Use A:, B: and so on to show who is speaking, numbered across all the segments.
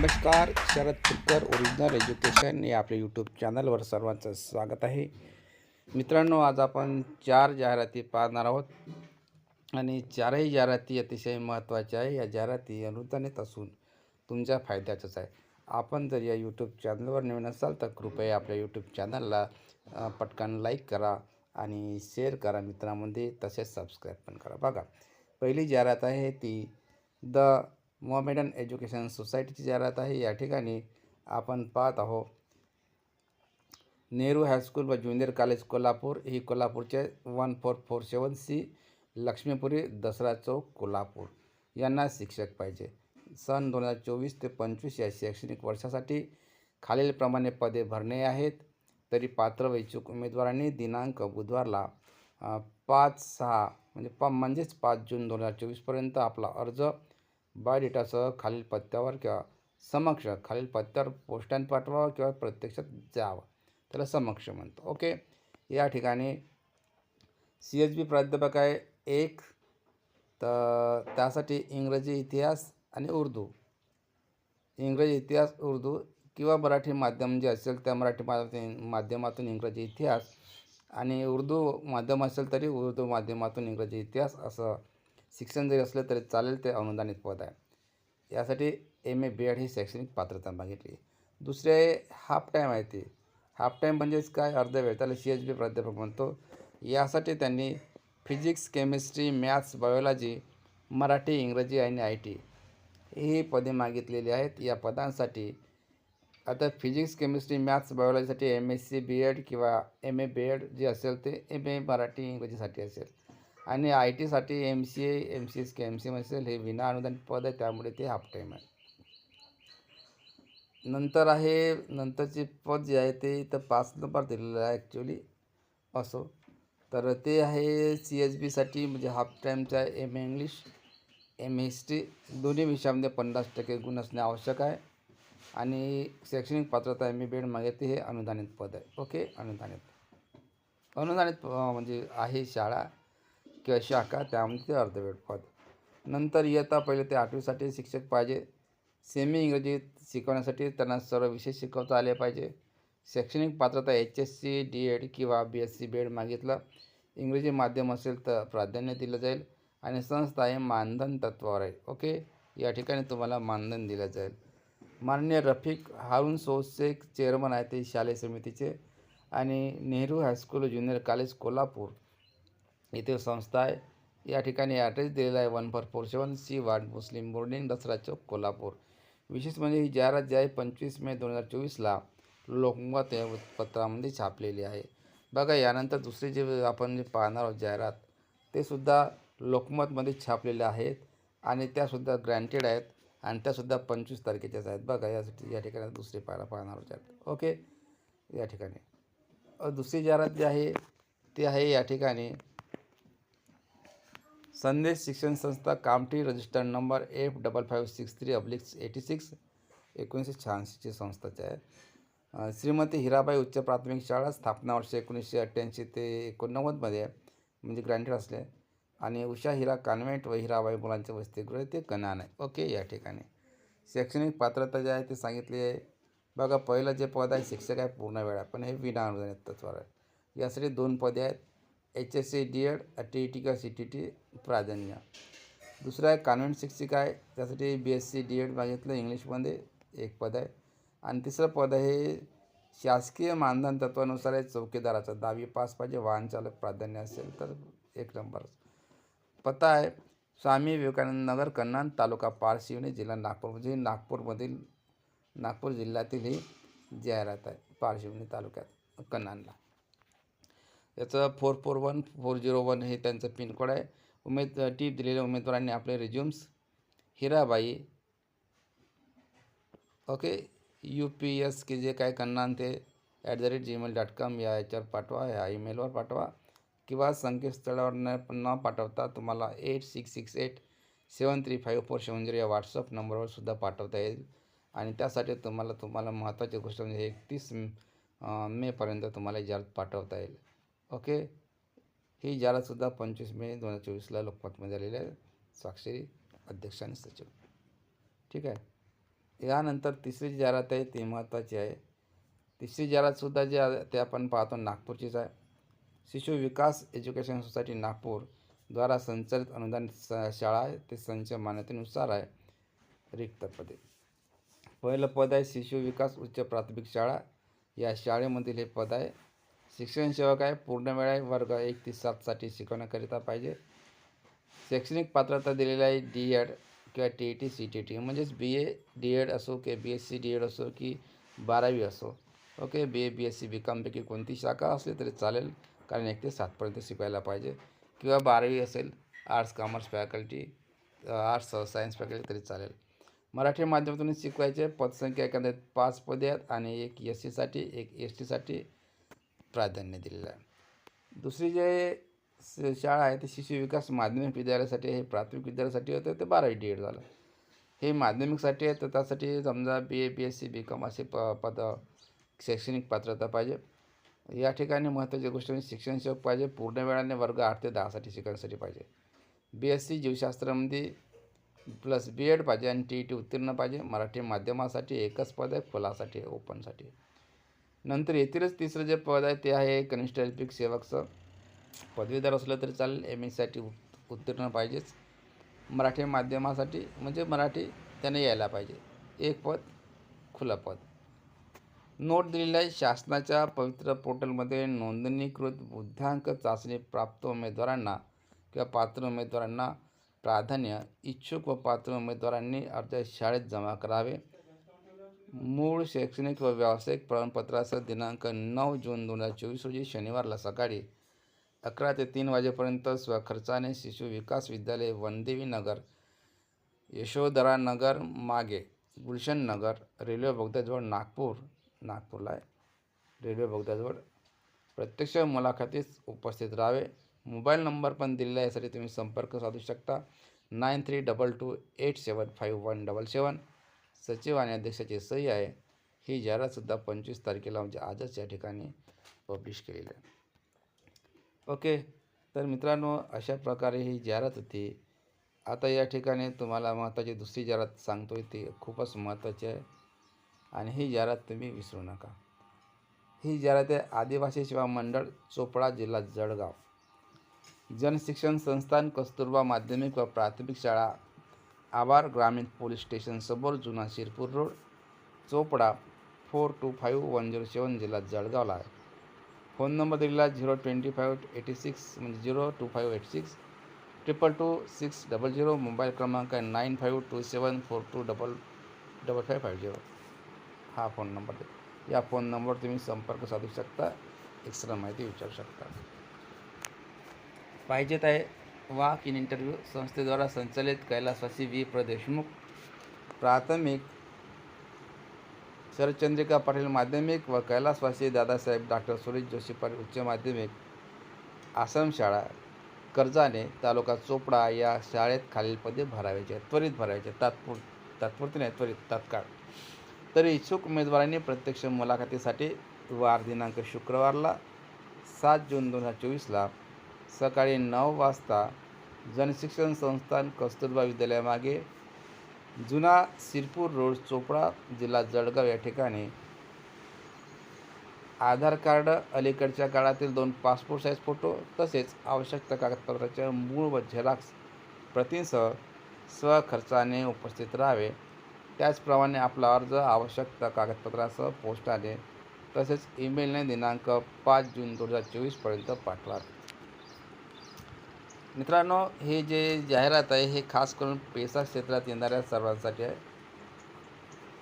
A: नमस्कार Sharad Tupkar original education या आपल्या यूट्यूब चॅनलवर सर्वांचं स्वागत आहे. मित्रांनो आज आपण चार जाहिराती पाहणार आहोत. आणि चारही जाहिराती अतिशय महत्त्वाच्या आहे. या जाहिराती अनुदानित असून तुमच्या फायद्याच्याच आहे. आपण जर या यूट्यूब चॅनलवर नवीन असाल तर कृपया आपल्या यूट्यूब चॅनलला पटकन लाईक करा आणि शेअर करा मित्रांमध्ये. तसेच सबस्क्राईब पण करा. बघा पहिली जाहिरात आहे ती द मोमेडन एज्युकेशन सोसायटीची जाहिरात आहे या ठिकाणी आपण पाहत आहो नेहरू हायस्कूल व ज्युनियर कॉलेज कोल्हापूर. ही कोल्हापूरचे one four four seven C Laxmipuri Dasara Chowk Kolhapur. यांना शिक्षक पाहिजे. सन दोन हजार चोवीस ते पंचवीस या शैक्षणिक वर्षासाठी खालीलप्रमाणे पदे भरणे आहेत. तरी पात्र व इच्छुक उमेदवारांनी दिनांक बुधवारला पाच सहा म्हणजे प म्हणजेच पाच जून दोन हजार चोवीसपर्यंत आपला अर्ज बायोडेटासह खालील पत्त्यावर किंवा समक्ष खालील पत्त्यावर पोस्टाने पाठवावं किंवा प्रत्यक्षात जावं. त्याला समक्ष म्हणतो. ओके? या ठिकाणी सी एच बी प्राध्यापक आहे एक तर त्यासाठी इंग्रजी इतिहास आणि उर्दू. इंग्रजी इतिहास उर्दू किंवा मराठी माध्यम जे असेल त्या मराठी माध्यम माध्यमातून इंग्रजी इतिहास आणि उर्दू माध्यम असेल तरी उर्दू माध्यमातून इंग्रजी इतिहास असं शिक्षण जरी असलं तरी चालेल ते अनुदानित पद आहे. यासाठी एम ए बी एड ही शैक्षणिक पात्रता मागितली. दुसरे हाफ टाईम आहे ते हाफ टाईम म्हणजेच काय? अर्ध वेळ त्याला सी एच बी प्राध्यापक म्हणतो. यासाठी त्यांनी physics chemistry maths biology Marathi इंग्रजी आणि आय टी ही पदे मागितलेली आहेत. या पदांसाठी आता physics chemistry maths बायोलॉजीसाठी M S C B Ed किंवा एम ए बी एड जे असेल ते एम ए मराठी इंग्रजीसाठी असेल. आणि आय टीसाठी M C A M C S K M C M असेल हे विना अनुदान पद आहे त्यामुळे ते हाफ टाईम आहे. नंतर आहे नंतरचे पद जे आहे ते इथं पाच नंबर दिलेलं आहे ॲक्च्युली असो. तर ते आहे सी एच बीसाठी म्हणजे हाफ टाईमचं आहे M A English M history दोन्ही विषयामध्ये पन्नास टक्के गुण असणे आवश्यक आहे. आणि शैक्षणिक पात्रता एम ए बी एड हे अनुदानित पद आहे. ओके अनुदानित. अनुदानित म्हणजे आहे शाळा. किंवा शाखा त्यामध्ये ते अर्धवेळ पद नंतर इयत्ता पहिले ते आठवीसाठी शिक्षक पाहिजे. सेमी इंग्रजीत शिकवण्यासाठी त्यांना सर्व विषय शिकवता आले पाहिजे. शैक्षणिक पात्रता H S C D Ed किंवा B S C B Ed मागितलं. इंग्रजी माध्यम असेल तर प्राधान्य दिलं जाईल आणि संस्था हे मानधन तत्वावर आहे. ओके? या ठिकाणी तुम्हाला मानधन दिलं जाईल. माननीय रफिक हारून शेख चेअरमन आहे ते शालेय समितीचे आणि Nehru high school junior college Kolhapur. येथील संस्था आहे या ठिकाणी ॲड्रेस दिलेला आहे. One four four seven C ward Muslim boarding Dasara Chowk Kolhapur. विशेष म्हणजे ही जाहिरात जी आहे पंचवीस मे दोन हजार चोवीसला लोकमत या पत्रामध्ये छापलेली आहे. बघा यानंतर दुसरी जे आपण जे पाहणार आहोत जाहिरात ते सुद्धा लोकमतमध्ये छापलेल्या आहेत आणि त्यासुद्धा ग्रँटेड आहेत आणि त्यासुद्धा पंचवीस तारखेच्याच आहेत. बघा यासाठी या ठिकाणी दुसरी पाहायला पाहणार आहोत ओके या ठिकाणी. दुसरी जाहिरात जी आहे ती आहे या ठिकाणी संदेश शिक्षण संस्था Kamthi registered number F double five six three oblique eighty six एकोणीसशे शहाऐंशीची संस्थाची आहे. श्रीमती हिराबाई उच्च प्राथमिक शाळा स्थापना वर्ष एकोणीसशे अठ्ठ्याऐंशी ते एकोणनव्वदमध्ये आहे म्हणजे ग्रँटेड असले. आणि उषा हिरा कॉन्व्हेंट व हिराबाई मुलांचे वसतिगृह ते कनान आहे. ओके या ठिकाणी. शैक्षणिक पात्रता जे आहे ते सांगितली आहे. बघा पहिलं जे पद आहे शिक्षक आहे पूर्ण वेळा पण हे विना अनुदानित तत्वावर आहे. यासाठी दोन पदे आहेत. H S C D Ed T E T किंवा सी टी टी प्राधान्य. दुसरं आहे कॉन्व्हेंट शिक्षिका आहे. त्यासाठी B S C D Ed मागितलं इंग्लिशमध्ये एक पद आहे. आणि तिसरं पद आहे शासकीय मानधन तत्वानुसार आहे चौकीदाराचं. दहावी पास पाहिजे वाहन चालक प्राधान्य असेल तर एक नंबर. पत्ता आहे स्वामी विवेकानंद नगर कन्नान तालुका पारशिवणी जिल्हा नागपूर. म्हणजे नागपूरमधील नागपूर जिल्ह्यातील ही जाहिरात आहे पारशिवनी तालुक्यात कन्नानला याचं four four one four zero one हे त्यांचं पिनकोड आहे. उमेद टीप दिलेल्या उमेदवारांनी आपले resumes Hirabai. Okay. U P S K जे काय कन्नान ते at the rate Gmail dot com या याच्यावर पाठवा या ईमेलवर पाठवा. किंवा संकेतस्थळावर न न पाठवता तुम्हाला eight six six eight seven three five four seven zero या व्हॉट्सअप नंबरवर सुद्धा पाठवता येईल. आणि त्यासाठी तुम्हाला तुम्हाला महत्त्वाची गोष्ट म्हणजे एकतीस मेपर्यंत तुम्हाला याच्यात पाठवता येईल. ओके? ही ज्यालासुद्धा पंचवीस मे दोन हजार चोवीसला लोकमतमध्ये आलेली आहे. स्वाक्षरी अध्यक्ष आणि सचिव. ठीक आहे? यानंतर तिसरी जी जाहिरात आहे ती महत्त्वाची आहे. तिसरी जाहिरातसुद्धा जी आहे ते आपण पाहतो नागपूरचीच आहे. शिशु विकास एज्युकेशन सोसायटी नागपूर द्वारा संचालित अनुदानित शाळा आहे. ते संच मान्यतेनुसार आहे. रिक्त पदे. पहिलं पद आहे शिशु विकास उच्च प्राथमिक शाळा. या शाळेमधील हे पद आहे शिक्षण सेवक आहे पूर्ण वेळ आहे वर्ग एक ते सातसाठी शिकवण्याकरिता पाहिजे. शैक्षणिक पात्रता दिलेली आहे डी एड किंवा T E T C T T म्हणजेच बी ए डी एड असो की B S C D Ed असो की बारावी असो. Okay? B A B S C B कॉमपैकी कोणती शाखा असली तरी चालेल. कारण एक ते सातपर्यंत शिकायला पाहिजे. किंवा बारावी असेल arts commerce faculty arts science faculty तरी चालेल. मराठी माध्यमातून शिकवायचे. पदसंख्या एखाद्या पाच पदे आहेत आणि एक एस सीसाठी एक एस टीसाठी प्राधान्य दिलेलं आहे. दुसरी जे शाळा आहे ती शिशु विकास माध्यमिक विद्यालयासाठी हे प्राथमिक विद्यालयासाठी होतं ते बारावी डी एड झालं. हे माध्यमिकसाठी आहे तर त्यासाठी समजा B A B S C B com असे प पद शैक्षणिक पात्रता पाहिजे. या ठिकाणी महत्त्वाची गोष्ट म्हणजे शिक्षण सेवक पाहिजे पूर्ण वेळाने वर्ग आठ ते दहासाठी शिकण्यासाठी पाहिजे. बी एस सी जीवशास्त्रामध्ये प्लस बी एड पाहिजे आणि टी ई टी उत्तीर्ण पाहिजे. मराठी माध्यमासाठी एकच पद आहे खुलासाठी ओपनसाठी. नंतर येथीलच तिसरं जे पद आहे ते आहे कनिष्ठ एल्पिक सेवकचं. पदवीधर असलं तरी चालेल एम एससाठी उत्तीर्ण पाहिजेच. मराठी माध्यमासाठी म्हणजे मराठी त्याने यायला पाहिजे. एक पद खुलं पद. नोट दिलेला आहे शासनाच्या पवित्र पोर्टलमध्ये नोंदणीकृत बुद्धांक चाचणी प्राप्त उमेदवारांना किंवा पात्र उमेदवारांना प्राधान्य इच्छुक व पात्र उमेदवारांनी अर्ज शाळेत जमा करावे. मूळ शैक्षणिक व व्यावसायिक प्रमाणपत्रासह दिनांक नऊ जून दोन हजार चोवीस रोजी शनिवारला सकाळी अकरा ते तीन वाजेपर्यंत स्वखर्चाने शिशु विकास विद्यालय वनदेवी नगर यशोधरा नगर मागे गुलशन नगर रेल्वे बोगद्याजवळ नागपूर नागपूरला आहे. रेल्वे बोगद्याजवळ प्रत्यक्ष मुलाखतीस उपस्थित राहावे. मोबाईल नंबर पण दिलेला आहे यासाठी तुम्ही संपर्क साधू शकता. Nine three double two eight seven five one double seven. सचिव आणि अध्यक्षाची सही आहे. ही जाहिरातसुद्धा पंचवीस तारखेला म्हणजे आजच या ठिकाणी पब्लिश केलेली आहे. ओके तर मित्रांनो अशा प्रकारे ही जाहिरात होती. आता या ठिकाणी तुम्हाला महत्त्वाची दुसरी जाहिरात सांगतो आहे ती खूपच महत्त्वाची आहे. आणि ही जाहिरात तुम्ही विसरू नका. ही जाहिरात आहे आदिवासी सेवा मंडळ चोपडा जिल्हा जळगाव. जनशिक्षण संस्थान कस्तुरबा माध्यमिक व प्राथमिक शाळा आभार ग्रामीण पोलीस स्टेशन समोर जुना Shirpur road Chopda four two five one zero seven जिल्हा जळगावला आहे. फोन नंबर दिलेला zero twenty five eighty six म्हणजे zero two five eight six triple two six double zero mobile क्रमांक आहे nine five two seven four two double double five five zero. हा phone number आहे या phone नंबरवर तुम्ही संपर्क साधू शकता एक्स्ट्रा माहिती विचारू शकता. पाहिजेत आहे वाक इन इंटरव्ह्यू संस्थेद्वारा संचालित कैलासवासी वी. प्र. देशमुख। प्राथमिक शरदचंद्रिका पाटील माध्यमिक व कैलासवासी दादासाहेब डॉक्टर सुरेश जोशी पाटील उच्च माध्यमिक आश्रम शाळा कर्जाने तालुका चोपडा या शाळेत खालील पदे भरायचे त्वरित भरायचे तात्पुर तात्पुरती नाही त्वरित तात्काळ. तरी इच्छुक उमेदवारांनी प्रत्यक्ष मुलाखतीसाठी वार दिनांक शुक्रवारला सात जून दोन हजार चोवीसला सकाळी नऊ वाजता जनशिक्षण संस्थान कस्तुरबा विद्यालयामागे जुना सिरपूर रोड चोपडा जिल्हा जळगाव या ठिकाणी. आधार कार्ड अलीकडच्या काळातील दोन पासपोर्ट साईज फोटो तसेच आवश्यक कागदपत्राच्या मूळ व झेरॉक्स प्रतींसह स्वखर्चाने उपस्थित राहावे. त्याचप्रमाणे आपला अर्ज आवश्यक कागदपत्रासह पोस्टाने तसेच ईमेलने दिनांक पाच जून दोन हजार चोवीसपर्यंत पाठवावे मित्रांनो हे जे जाहिरात आहे हे खास करून पेसा क्षेत्रात येणाऱ्या सर्वांसाठी आहे.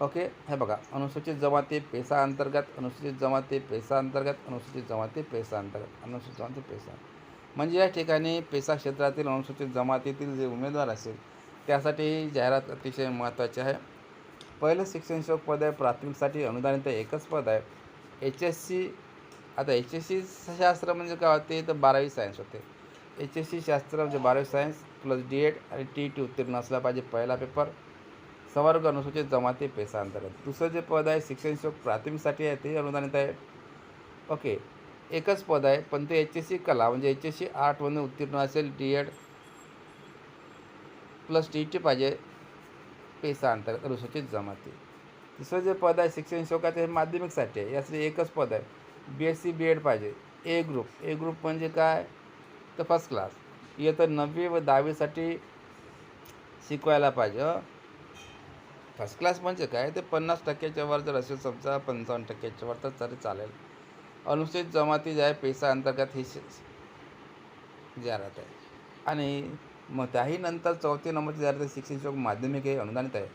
A: ओके हे बघा. अनुसूचित जमाती पेसा अंतर्गत अनुसूचित जमाती पेसा अंतर्गत अनुसूचित जमाती पेसा अंतर्गत अनुसूचित जमाती पेसा. म्हणजे या ठिकाणी पेसा क्षेत्रातील अनुसूचित जमातीतील जे उमेदवार असेल त्यासाठी ही जाहिरात अतिशय महत्त्वाची आहे. पहिलं शिक्षण पद आहे प्राथमिकसाठी अनुदानित एकच पद आहे. एच एस सी आता एच एस सी शास्त्र म्हणजे काय होते? तर बारावी सायन्स होते. एच एस सी शास्त्र म्हणजे बारावी सायन्स प्लस डी एड आणि टी टी उत्तीर्ण असला पाहिजे पहिला पेपर संवर्ग अनुसूचित जमाती पेसा अंतर्गत. दुसरं जे पद आहे शिक्षण शोक प्राथमिकसाठी आहे ते अनुदानित आहे. ओके एकच पद आहे पण ते एच एस सी कला म्हणजे एच एस सी आर्टमधून उत्तीर्ण असेल D Ed plus T T पाहिजे पैसा अंतर्गत अनुसूचित जमाती. तिसरं जे पद आहे शिक्षण शोकाचे हे माध्यमिकसाठी आहे. यासाठी एकच पद आहे B S C B Ed पाहिजे. ए ग्रुप ए ग्रुप म्हणजे काय? तर फर्स्ट क्लास इयत्ता नववी व दहावीसाठी शिकवायला पाहिजे फर्स्ट क्लास म्हणजे काय? ते पन्नास टक्क्याच्या वर जर असेल समजा पंचावन्न टक्क्याच्या वर तर तरी चालेल. अनुसूचित जमाती जे आहे पैसा अंतर्गत ही जाहिरात आहे. आणि मग त्याही नंतर चौथी नंबरची जाहिरात शिक्षण शुल्क माध्यमिक आहे अनुदानित आहे.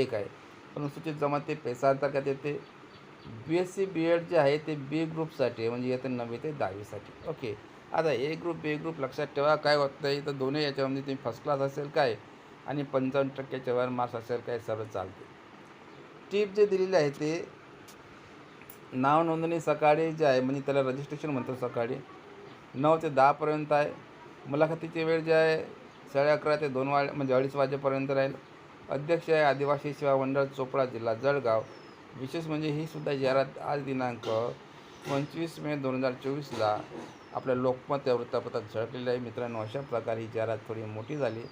A: एक आहे. अनुसूचित जमाती पैसा अंतर्गत येते. B S C B Ed जे आहे ते बी ग्रुपसाठी म्हणजे येतं नववी ते दहावीसाठी. ओके आता ए ग्रुप बी ग्रुप लक्षात ठेवा काय होत नाही तर दोन्ही याच्यामध्ये तुम्ही फर्स्ट क्लास असेल काय? आणि पंचावन्न टक्क्याच्या वर मार्क्स असेल काय? सर्व चालते टीप जे दिलेले आहे ते नाव नोंदणी सकाळी जे आहे म्हणजे त्याला रजिस्ट्रेशन म्हणतो सकाळी नऊ ते दहापर्यंत आहे. मुलाखतीची वेळ जी आहे साडे अकरा ते दोन वा म्हणजे अडीच वाजेपर्यंत राहील. अध्यक्ष आहे आदिवासी सेवा मंडळ चोपडा जिल्हा जळगाव. विशेष म्हणजे ही सुद्धा जाहिरात आज दिनांक पंचवीस मे दोन हजार चोवीसला आपल्या लोकमत या वृत्तपत्रात झळकलेली आहे. मित्रांनो अशा प्रकारे ही जाहिरात थोडी मोठी झाली.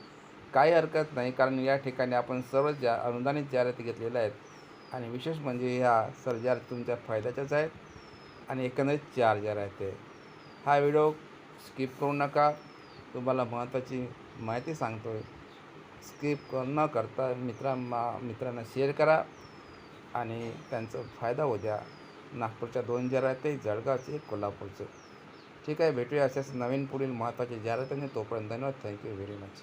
A: काही हरकत नाही कारण या ठिकाणी आपण सर्व जा अनुदानित जाहिराती घेतलेल्या आहेत आणि विशेष म्हणजे ह्या सर्व जाहिरात तुमच्या फायद्याच्याच आहेत आणि एकंदरीत चार जाहिराती आहे हा व्हिडिओ स्किप करू नका. तुम्हाला महत्त्वाची माहिती सांगतो आहे स्किप न करता मित्रा मा मित्रांना शेअर करा. आणि त्यांचा फायदा होऊ द्या नागपूरच्या दोन जाहिराती जळगावचे एक कोल्हापूरचे. ठीक आहे भेटूया अशाच नवीन पुढील महत्त्वाचे आणि तोपर्यंत धन्यवाद. Thank you very much